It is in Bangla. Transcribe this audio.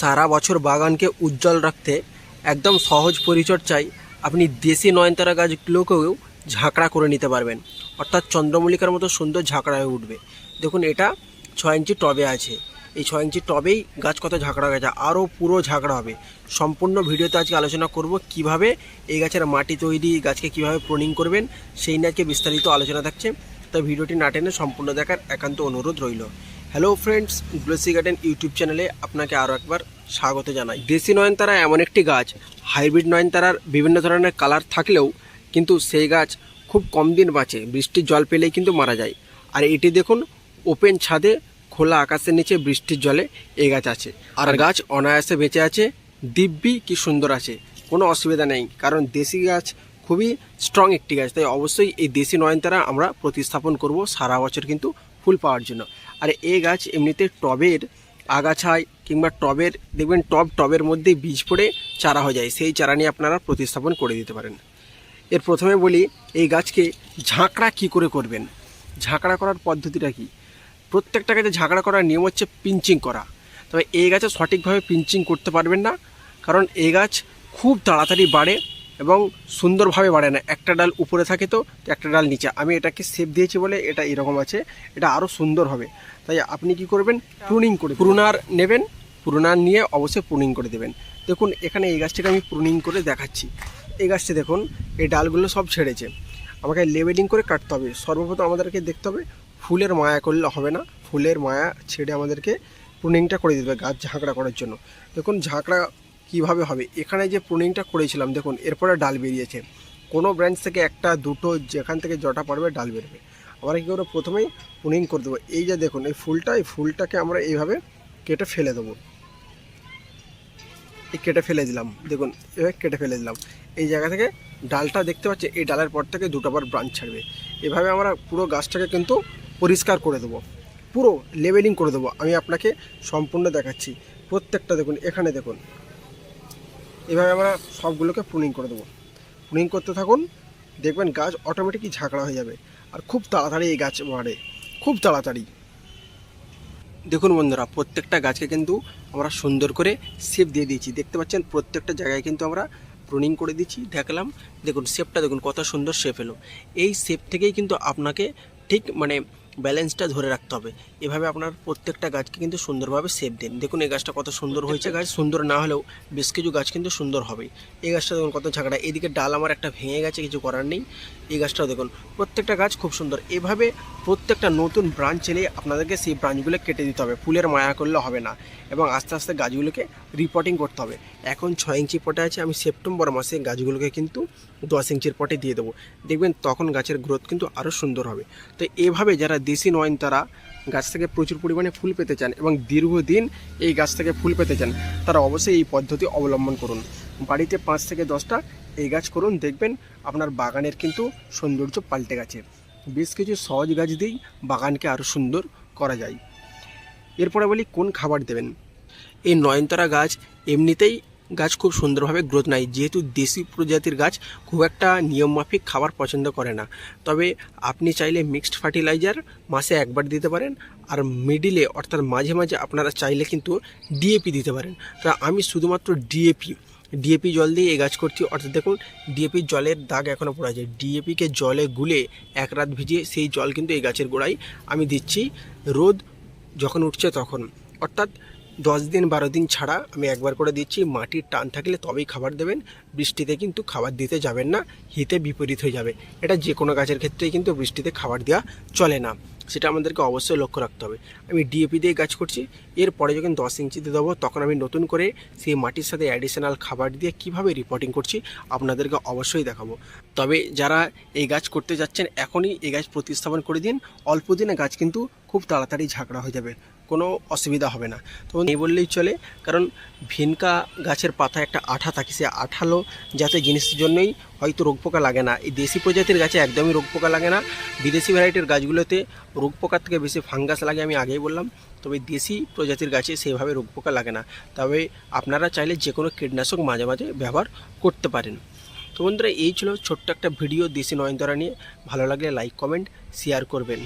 সারা বছর বাগানকে উজ্জ্বল রাখতে একদম সহজ পরিচর্যায় আপনি দেশি নয়নতারা গাছগুলোকেও ঝাঁকড়া করে নিতে পারবেন। অর্থাৎ চন্দ্রমল্লিকার মতো সুন্দর ঝাঁকড়া হয়ে উঠবে। দেখুন এটা ছয় ইঞ্চি টবে আছে। এই ছয় ইঞ্চি টবেই গাছ কত ঝাঁকড়া গেছে, আরও পুরো ঝাঁকড়া হবে। সম্পূর্ণ ভিডিওতে আজকে আলোচনা করব কীভাবে এই গাছের মাটি তৈরি গাছকে কীভাবে প্রনিং করবেন, সেই নিয়ে আজকে বিস্তারিত আলোচনা থাকছে। তাই ভিডিওটি না টেনে সম্পূর্ণ দেখার একান্ত অনুরোধ রইল। Hello friends glossy garden YouTube চ্যানেলে আপনাকে আরও একবার স্বাগত জানাই। দেশি নয়নতারা এমন একটি গাছ হাইব্রিড নয়নতারার বিভিন্ন ধরনের কালার থাকলেও কিন্তু সেই গাছ খুব কম দিন বাঁচে বৃষ্টির জল পেলেই কিন্তু মারা যায়। আর এটি দেখুন ওপেন ছাদে খোলা আকাশের নিচে বৃষ্টির জলে এই গাছ আছে। আর গাছ অনায়াসে বেঁচে আছে দিব্যি কি সুন্দর আছে কোনো অসুবিধা নেই কারণ দেশি গাছ খুবই স্ট্রং একটি গাছ তাই অবশ্যই এই দেশি নয়নতারা আমরা প্রতিস্থাপন করব সারা বছর কিন্তু ফুল পাওয়ার জন্য। আর এই গাছ এমনিতে টবের আগাছায় কিংবা টবের, দেখবেন টব টবের মধ্যে বীজ পড়ে চারা হয়ে যায়। সেই চারা নিয়ে আপনারা প্রতিস্থাপন করে দিতে পারেন। এর প্রথমে বলি, এই গাছকে ঝাঁকড়া কি করে করবেন? ঝাঁকড়া করার পদ্ধতিটা কি? প্রত্যেকটা গাছে ঝাঁকড়া করার নিয়ম হচ্ছে পিঞ্চিং করা। তবে এই গাছে সঠিকভাবে পিঞ্চিং করতে পারবেন না, কারণ এই গাছ খুব তাড়াতাড়ি বাড়ে এবং সুন্দরভাবে বাড়ে না। একটা ডাল উপরে থাকে তো একটা ডাল নিচে। আমি এটাকে সেপ দিয়েছি বলে এটা এরকম আছে, এটা আরও সুন্দর হবে। তাই আপনি কি করবেন? প্রুনিং করে প্রুনার নেবেন, প্রুনার নিয়ে অবশ্যই প্রুনিং করে দেবেন। দেখুন, এখানে এই গাছটাকে আমি প্রুনিং করে দেখাচ্ছি। এই গাছটি দেখুন, এই ডালগুলো সব ছেড়েছে। আমাকে লেবেলিং করে কাটতে হবে। সর্বপ্রথম আমাদেরকে দেখতে হবে, ফুলের মায়া করলে হবে না। ফুলের মায়া ছেড়ে আমাদেরকে প্রুনিংটা করে দিতে হবে গাছ ঝাঁকড়া করার জন্য। দেখুন, ঝাঁকড়া কীভাবে হবে? এখানে যে প্রুনিংটা করেছিলাম, দেখুন, এরপরে ডাল বেরিয়েছে। কোনো ব্রাঞ্চ থেকে একটা, দুটো, যেখান থেকে জটা পড়বে, ডাল বেরবে। আমরা কী করব প্রথমেই প্রুনিং করে দেবো? এই যে দেখুন, এই ফুলটা, এই ফুলটাকে আমরা এইভাবে কেটে ফেলে দেবো। এই কেটে ফেলে দিলাম। দেখুন, এভাবে কেটে ফেলে দিলাম। এই জায়গা থেকে ডালটা দেখতে পাচ্ছি, এই ডালের পর থেকে দুটো বার ব্রাঞ্চ ছাড়বে। এভাবে আমরা পুরো গাছটাকে কিন্তু পরিষ্কার করে দেবো। পুরো লেভেলিং করে দেবো। আমি আপনাকে সম্পূর্ণ দেখাচ্ছি। প্রত্যেকটা দেখুন, এখানে দেখুন। এভাবে আমরা সবগুলোকে প্রুনিং করে দেবো। প্রুনিং করতে থাকুন, দেখবেন গাছ অটোমেটিকই ঝাঁকড়া হয়ে যাবে। আর খুব তাড়াতাড়ি এই গাছ বাড়ে, খুব তাড়াতাড়ি। দেখুন বন্ধুরা, প্রত্যেকটা গাছকে কিন্তু আমরা সুন্দর করে শেপ দিয়ে দিয়েছি। দেখতে পাচ্ছেন, প্রত্যেকটা জায়গায় কিন্তু আমরা প্রুনিং করে দিচ্ছি দেখলাম দেখুন শেপটা দেখুন, কত সুন্দর শেপ এলো। এই শেপ থেকেই কিন্তু আপনাকে ঠিক মানে ব্যালেন্সটা ধরে রাখতে হবে। এভাবে আপনার প্রত্যেকটা গাছকে কিন্তু সুন্দরভাবে শেপ দিন। দেখুন এই গাছটা কত সুন্দর হয়েছে। গাছ সুন্দর না হলেও বেশ কিছু গাছ কিন্তু সুন্দর হবে। এই গাছটা দেখুন কত ঝাঁকড়া। এদিকে ডাল আমার একটা ভেঙে গেছে কিছু করার নেই। এই গাছটাও দেখুন প্রত্যেকটা গাছ খুব সুন্দর। এভাবে প্রত্যেকটা নতুন ব্রাঞ্চ এলে আপনাদেরকে সেই ব্রাঞ্চগুলো কেটে দিতে হবে। ফুলের মায়া করলে হবে না এবং আস্তে আস্তে গাছগুলোকে রিপোর্টিং করতে হবে। এখন ছয় ইঞ্চি পটে আছে আমি সেপ্টেম্বর মাসে গাছগুলোকে কিন্তু দশ ইঞ্চির পটে দিয়ে দেবো। দেখবেন তখন গাছের গ্রোথ কিন্তু আরও সুন্দর হবে। তো এভাবে যারা দেশি নয়নতারা গাছ থেকে প্রচুর পরিমাণে ফুল পেতে চান এবং দীর্ঘদিন এই গাছ থেকে ফুল পেতে চান, তারা অবশ্যই এই পদ্ধতি অবলম্বন করুন। বাড়িতে পাঁচ থেকে দশটা এই গাছ করুন, দেখবেন আপনার বাগানের কিন্তু সৌন্দর্য পাল্টে গেছে। বেশ কিছু সহজ গাছ দিয়েই বাগানকে আরও সুন্দর করা যায়। এরপরে বলি, কোন খাবার দেবেন? এই নয়নতারা গাছ এমনিতেই গাছ খুব সুন্দরভাবে গ্রোথ নেয় যেহেতু দেশি প্রজাতির গাছ খুব একটা নিয়মমাফিক খাবার পছন্দ করে না। তবে আপনি চাইলে মিক্সড ফার্টিলাইজার মাসে একবার দিতে পারেন আর মিডিলে অর্থাৎ মাঝে মাঝে আপনারা চাইলে কিন্তু ডিএপি দিতে পারেন। তা আমি শুধুমাত্র ডিএপি ডিএপি জল দিয়ে এই গাছ করছি। অর্থাৎ দেখুন ডিএপির জলের দাগ এখনও পড়ে যায় ডিএপিকে জলে গুলে এক রাত ভিজিয়ে সেই জল কিন্তু এই গাছের গোড়ায় আমি দিচ্ছি। রোদ যখন উঠছে তখন। অর্থাৎ দশ দিন, বারো দিন ছাড়া আমি একবার করে দিচ্ছি। মাটির টান থাকলে তবেই খাবার দেবেন। বৃষ্টিতে কিন্তু খাবার দিতে যাবেন না, হিতে বিপরীত হয়ে যাবে। এটা যে কোনো গাছের ক্ষেত্রেই কিন্তু বৃষ্টিতে খাবার দেওয়া চলে না। সেটা আমাদেরকে অবশ্যই লক্ষ্য রাখতে হবে। আমি ডিএপি দিয়ে গাছ করছি। এরপরে যখন দশ ইঞ্চিতে দেবো, তখন আমি নতুন করে সেই মাটির সাথে অ্যাডিশনাল খাবার দিয়ে কীভাবে রিপোর্টিং করছি, আপনাদেরকে অবশ্যই দেখাবো। তবে যারা এই গাছ করতে যাচ্ছেন, এখনই এই গাছ প্রতিস্থাপন করে দিন। অল্প দিনে গাছ কিন্তু খুব তাড়াতাড়ি ঝাঁকড়া হয়ে যাবে। কোনো অসুবিধা হবে না। তো এই বললেই চলে, কারণ ভিনকা গাছের পাতায় একটা আঠা থাকে, সে আঠালো জাতীয় জিনিসের জন্যই হয়তো রোগ পোকা লাগে না। এই দেশি প্রজাতির গাছে একদমই রোগ পোকা লাগে না। বিদেশি ভ্যারাইটির গাছগুলোতে রোগ পোকার থেকে বেশি ফাঙ্গাস লাগে আমি আগেই বললাম। তবে দেশি প্রজাতির গাছে সেভাবে রোগ পোকা লাগে না। তবে আপনারা চাইলে যে কোনো কীটনাশক মাঝে মাঝে ব্যবহার করতে পারেন। তো বন্ধুরা, এই ছিল ছোট্ট একটা ভিডিও দেশি নয়নতারা নিয়ে। ভালো লাগলে লাইক কমেন্ট শেয়ার করবেন।